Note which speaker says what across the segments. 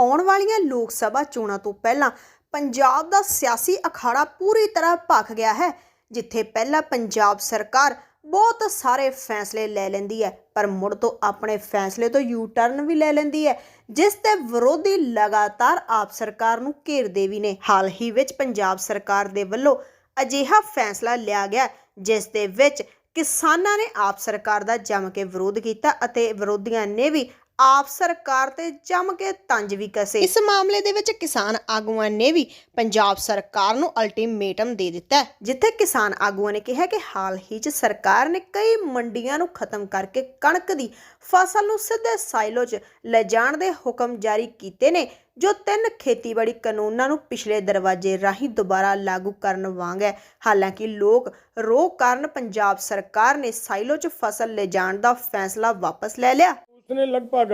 Speaker 1: ਆਉਣ ਵਾਲੀਆਂ ਲੋਕ ਸਭਾ ਚੋਣਾਂ ਤੋਂ ਪਹਿਲਾਂ ਪੰਜਾਬ ਦਾ ਸਿਆਸੀ ਅਖਾੜਾ ਪੂਰੀ ਤਰ੍ਹਾਂ ਭਖ ਗਿਆ ਹੈ, ਜਿੱਥੇ ਪਹਿਲਾਂ ਪੰਜਾਬ ਸਰਕਾਰ ਬਹੁਤ ਸਾਰੇ ਫੈਸਲੇ ਲੈ ਲੈਂਦੀ ਹੈ, ਪਰ ਮੁੜ ਤੋਂ ਆਪਣੇ ਫੈਸਲੇ ਤੋਂ ਯੂ ਟਰਨ ਵੀ ਲੈ ਲੈਂਦੀ ਹੈ, ਜਿਸ ਤੇ ਵਿਰੋਧੀ ਲਗਾਤਾਰ ਆਪ ਸਰਕਾਰ ਨੂੰ ਘੇਰਦੇ ਵੀ ਨੇ। ਹਾਲ ਹੀ ਵਿੱਚ ਪੰਜਾਬ ਸਰਕਾਰ ਦੇ ਵੱਲੋਂ ਅਜਿਹਾ ਫੈਸਲਾ ਲਿਆ ਗਿਆ, ਜਿਸ ਦੇ ਵਿੱਚ ਕਿਸਾਨਾਂ ਨੇ ਆਪ ਸਰਕਾਰ ਦਾ ਜੰਮ ਕੇ ਵਿਰੋਧ ਕੀਤਾ ਅਤੇ ਵਿਰੋਧੀਆਂ ਨੇ ਵੀ ਆਪ ਸਰਕਾਰ ਤੇ ਜੰਮ ਕੇ ਤੰਜ ਵੀ ਕਸੇ। ਇਸ ਮਾਮਲੇ ਦੇ ਵਿੱਚ ਕਿਸਾਨ ਆਗੂਆਂ ਨੇ ਵੀ ਪੰਜਾਬ ਸਰਕਾਰ ਨੂੰ ਅਲਟੀਮੇਟਮ ਦੇ ਦਿੱਤਾ ਜਿੱਥੇ ਕਿਸਾਨ ਆਗੂਆਂ ਨੇ ਕਿਹਾ ਕਿ ਹਾਲ ਹੀ 'ਚ ਸਰਕਾਰ ਨੇ ਕਈ ਮੰਡੀਆਂ ਨੂੰ ਖਤਮ ਕਰਕੇ ਕਣਕ ਦੀ ਫਸਲ ਨੂੰ ਸਿੱਧੇ ਸਾਈਲੋ 'ਚ ਲਿਜਾਣ ਦੇ ਹੁਕਮ ਜਾਰੀ ਕੀਤੇ ਨੇ ਜੋ ਤਿੰਨ ਖੇਤੀਬਾੜੀ ਕਾਨੂੰਨਾਂ ਨੂੰ ਪਿਛਲੇ ਦਰਵਾਜ਼ੇ ਰਾਹੀਂ ਦੁਬਾਰਾ ਲਾਗੂ ਕਰਨ ਵਾਂਗ ਹੈ। ਹਾਲਾਂਕਿ ਲੋਕ ਰੋਹ ਕਾਰਨ ਪੰਜਾਬ ਸਰਕਾਰ ਨੇ ਸਾਈਲੋ 'ਚ ਫਸਲ ਲਿਜਾਣ ਦਾ ਫੈਸਲਾ ਵਾਪਸ ਲੈ ਲਿਆ।
Speaker 2: उसने लगभग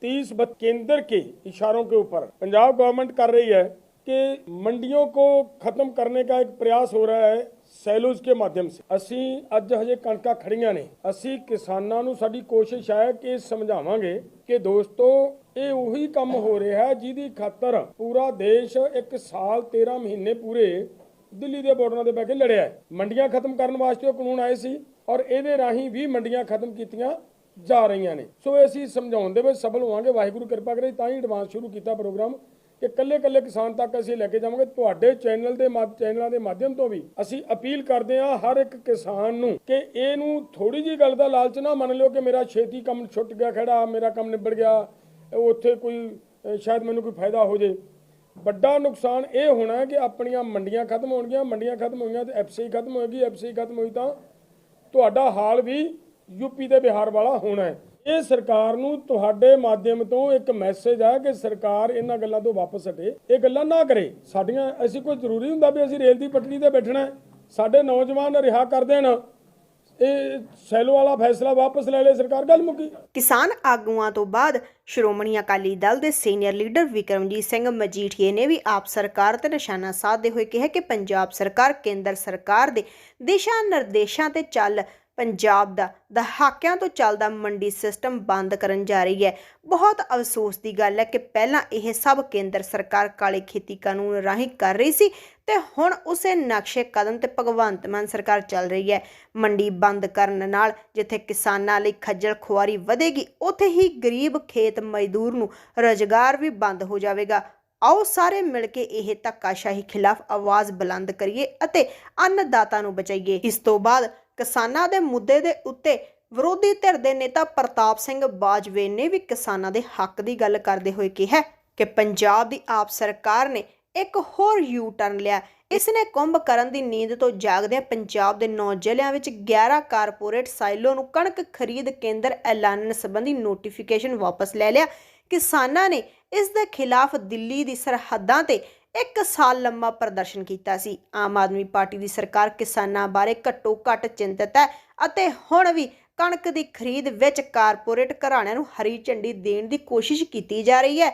Speaker 2: तीस केंद्र के इशारों के ऊपर पंजाब गवर्नमेंट कर रही है कि मंडियों को खत्म करने का एक प्रयास हो रहा है ਸੈਲੂਸ ਕੇ ਮਾਧਿਅਮ ਸੇ ਅਸੀਂ ਅੱਜ ਹਜੇ ਕਣਕਾਂ ਖੜੀਆਂ ਨੇ ਅਸੀਂ ਕਿਸਾਨਾਂ ਨੂੰ ਸਾਡੀ ਕੋਸ਼ਿਸ਼ ਹੈ ਕਿ ਸਮਝਾਵਾਂਗੇ ਕਿ ਦੋਸਤੋ ਇਹ ਉਹੀ ਕੰਮ ਹੋ ਰਿਹਾ ਹੈ ਜਿਹਦੀ ਖਾਤਰ ਪੂਰਾ ਦੇਸ਼ ਇੱਕ ਸਾਲ 13 ਮਹੀਨੇ ਪੂਰੇ ਦਿੱਲੀ ਦੇ ਬਾਰਡਰਾਂ ਤੇ ਬਹਿ ਕੇ ਲੜਿਆ ਹੈ ਮੰਡੀਆਂ ਖਤਮ ਕਰਨ ਵਾਸਤੇ ਉਹ ਕਾਨੂੰਨ ਆਏ ਸੀ ਔਰ ਇਹਦੇ ਰਾਹੀਂ ਵੀ ਮੰਡੀਆਂ ਖਤਮ ਕੀਤੀਆਂ ਜਾ ਰਹੀਆਂ ਨੇ। ਸੋ ਅਸੀਂ ਸਮਝਾਉਣ ਦੇ ਵਿੱਚ ਸਫਲ ਹੋਵਾਂਗੇ। ਵਾਹਿਗੁਰੂ ਕਿਰਪਾ ਕਰੇ, ਤਾਂ ਹੀ ਐਡਵਾਂਸ ਸ਼ੁਰੂ ਕੀਤਾ ਪ੍ਰੋਗਰਾਮ ਕਿ ਕੱਲੇ ਕੱਲੇ ਕਿਸਾਨ ਤੱਕ ਅਸੀਂ ਲੈ ਕੇ ਜਾਵਾਂਗੇ। ਤੁਹਾਡੇ ਚੈਨਲ ਦੇ ਮਾਧ- ਚੈਨਲਾਂ ਦੇ ਮਾਧਿਅਮ ਤੋਂ ਵੀ ਅਸੀਂ ਅਪੀਲ ਕਰਦੇ ਹਾਂ ਹਰ ਇੱਕ ਕਿਸਾਨ ਨੂੰ ਕਿ ਇਹਨੂੰ ਥੋੜੀ ਜੀ ਗੱਲ ਦਾ ਲਾਲਚ ਨਾ ਮੰਨ ਲਿਓ ਕਿ ਮੇਰਾ ਛੇਤੀ ਕੰਮ ਛੁੱਟ ਗਿਆ, ਖੜਾ, ਮੇਰਾ ਕੰਮ ਨਿਬੜ ਗਿਆ, ਉੱਥੇ ਕੋਈ ਸ਼ਾਇਦ ਮੈਨੂੰ ਕੋਈ ਫਾਇਦਾ ਹੋ ਜੇ। ਵੱਡਾ ਨੁਕਸਾਨ ਇਹ ਹੋਣਾ ਕਿ ਆਪਣੀਆਂ ਮੰਡੀਆਂ ਖਤਮ ਹੋਣਗੀਆਂ, ਮੰਡੀਆਂ ਖਤਮ ਹੋਈਆਂ ਤੇ ਐਫਸੀ ਖਤਮ ਹੋਏਗੀ ਐਫਸੀ ਖਤਮ ਹੋਈ ਤਾਂ ਤੁਹਾਡਾ ਹਾਲ ਵੀ ਯੂਪੀ ਤੇ ਬਿਹਾਰ ਵਾਲਾ ਹੋਣਾ ਹੈ। ਇਹ ਸਰਕਾਰ ਨੂੰ ਤੁਹਾਡੇ ਮਾਧਿਅਮ ਤੋਂ ਇੱਕ ਮੈਸੇਜ ਹੈ ਕਿ ਸਰਕਾਰ ਇਹਨਾਂ ਗੱਲਾਂ ਤੋਂ ਵਾਪਸ ਹਟੇ। ਇਹ ਗੱਲਾਂ ਨਾ ਕਰੇ। ਸਾਡੀਆਂ, ਅਸੀਂ ਕੋਈ ਜ਼ਰੂਰੀ ਹੁੰਦਾ ਵੀ ਅਸੀਂ ਰੇਲ ਦੀ ਪਟੜੀ ਤੇ ਬੈਠਣਾ ਸਾਡੇ ਨੌਜਵਾਨ ਰਿਹਾ ਕਰ ਦੇਣ। ਇਹ ਸੈਲੋ ਵਾਲਾ ਫੈਸਲਾ ਵਾਪਸ ਲੈ ਲੈ ਸਰਕਾਰ ਗੱਲ ਮੁੱਕੀ।
Speaker 1: ਕਿਸਾਨ ਆਗੂਆਂ ਤੋਂ ਬਾਅਦ ਸ਼੍ਰੋਮਣੀ ਅਕਾਲੀ ਦਲ ਦੇ ਸੀਨੀਅਰ ਲੀਡਰ ਵਿਕਰਮਜੀਤ ਸਿੰਘ ਮਜੀਠੀਏ ਨੇ ਵੀ ਆਪ ਸਰਕਾਰ ਤੇ ਨਿਸ਼ਾਨਾ ਸਾਧਦੇ ਹੋਏ ਕਿਹਾ ਕਿ ਪੰਜਾਬ ਸਰਕਾਰ, ਕੇਂਦਰ ਸਰਕਾਰ ਦੇ ਦਿਸ਼ਾ ਨਿਰਦੇਸ਼ਾਂ ਤੇ ਚੱਲ ਪੰਜਾਬ ਦਾ ਦਹਾਕਿਆਂ ਤੋਂ ਚੱਲਦਾ ਮੰਡੀ ਸਿਸਟਮ ਬੰਦ ਕਰਨ ਜਾ ਰਹੀ ਹੈ। ਬਹੁਤ ਅਫਸੋਸ ਦੀ ਗੱਲ ਹੈ ਕਿ ਪਹਿਲਾਂ ਇਹ ਸਭ ਕੇਂਦਰ ਸਰਕਾਰ ਕਾਲੇ ਖੇਤੀ ਕਾਨੂੰਨ ਰਾਹੀਂ ਕਰ ਰਹੀ ਸੀ ਤੇ ਹੁਣ ਉਸੇ ਨਕਸ਼ੇ ਕਦਮ ਤੇ ਭਗਵੰਤ ਮਾਨ ਸਰਕਾਰ ਚੱਲ ਰਹੀ ਹੈ। ਮੰਡੀ ਬੰਦ ਕਰਨ ਨਾਲ ਜਿੱਥੇ ਕਿਸਾਨਾਂ ਲਈ ਖੱਜਲ ਖੁਆਰੀ ਵਧੇਗੀ, ਉੱਥੇ ਹੀ ਗਰੀਬ ਖੇਤ ਮਜ਼ਦੂਰ ਨੂੰ ਰੁਜ਼ਗਾਰ ਵੀ ਬੰਦ ਹੋ ਜਾਵੇਗਾ। ਆਓ ਸਾਰੇ ਮਿਲ ਕੇ ਇਹ ਧੱਕਾਸ਼ਾਹੀ ਖਿਲਾਫ ਆਵਾਜ਼ ਬੁਲੰਦ ਕਰੀਏ ਅਤੇ ਅੰਨਦਾਤਾ ਨੂੰ ਬਚਾਈਏ। ਇਸ ਤੋਂ ਬਾਅਦ ਕਿਸਾਨਾਂ ਦੇ ਮੁੱਦੇ ਦੇ ਉੱਤੇ ਵਿਰੋਧੀ ਧਿਰ ਦੇ ਨੇਤਾ ਪ੍ਰਤਾਪ ਸਿੰਘ ਬਾਜਵੇ ਨੇ ਵੀ ਕਿਸਾਨਾਂ ਦੇ ਹੱਕ ਦੀ ਗੱਲ ਕਰਦੇ ਹੋਏ ਕਿਹਾ ਕਿ ਪੰਜਾਬ ਦੀ ਆਪ ਸਰਕਾਰ ਨੇ ਇੱਕ ਹੋਰ ਯੂ ਟਰਨ ਲਿਆ। ਇਸ ਨੇ ਕੁੰਭ ਕਰਨ ਦੀ ਨੀਂਦ ਤੋਂ ਜਾਗਦਿਆਂ ਪੰਜਾਬ ਦੇ 9 ਜ਼ਿਲ੍ਹਿਆਂ ਵਿੱਚ 11 ਕਾਰਪੋਰੇਟ ਸਾਈਲੋ ਨੂੰ ਕਣਕ ਖਰੀਦ ਕੇਂਦਰ ਐਲਾਨਣ ਸੰਬੰਧੀ ਨੋਟੀਫਿਕੇਸ਼ਨ ਵਾਪਸ ਲੈ ਲਿਆ। ਕਿਸਾਨਾਂ ਨੇ ਇਸ ਦੇ ਖਿਲਾਫ ਦਿੱਲੀ ਦੀ ਸਰਹੱਦਾਂ ਤੇ ਇੱਕ ਸਾਲ ਲੰਮਾ ਪ੍ਰਦਰਸ਼ਨ ਕੀਤਾ ਸੀ। ਆਮ ਆਦਮੀ ਪਾਰਟੀ ਦੀ ਸਰਕਾਰ ਕਿਸਾਨਾਂ ਬਾਰੇ ਘੱਟੋ ਘੱਟ ਚਿੰਤਤ ਹੈ ਅਤੇ ਹੁਣ ਵੀ ਕਣਕ ਦੀ ਖਰੀਦ ਵਿੱਚ ਕਾਰਪੋਰੇਟ ਘਰਾਣਿਆਂ ਨੂੰ ਹਰੀ ਝੰਡੀ ਦੇਣ ਦੀ ਕੋਸ਼ਿਸ਼ ਕੀਤੀ ਜਾ ਰਹੀ ਹੈ।